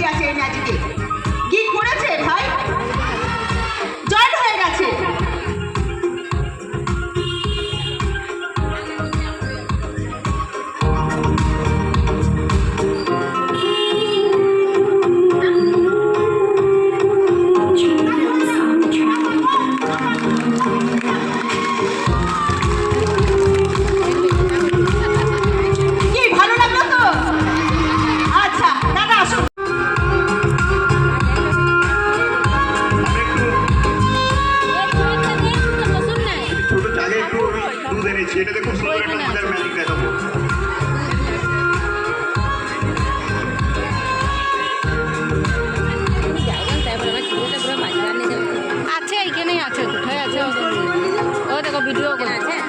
Podia ser. পেরেছি এটাতে খুব সুন্দর একটা মজার ম্যাজিক দেখাবো। আচ্ছা, আছে এখানেই আছে কোথায় আছে? ও দেখো ভিডিও করে। আছে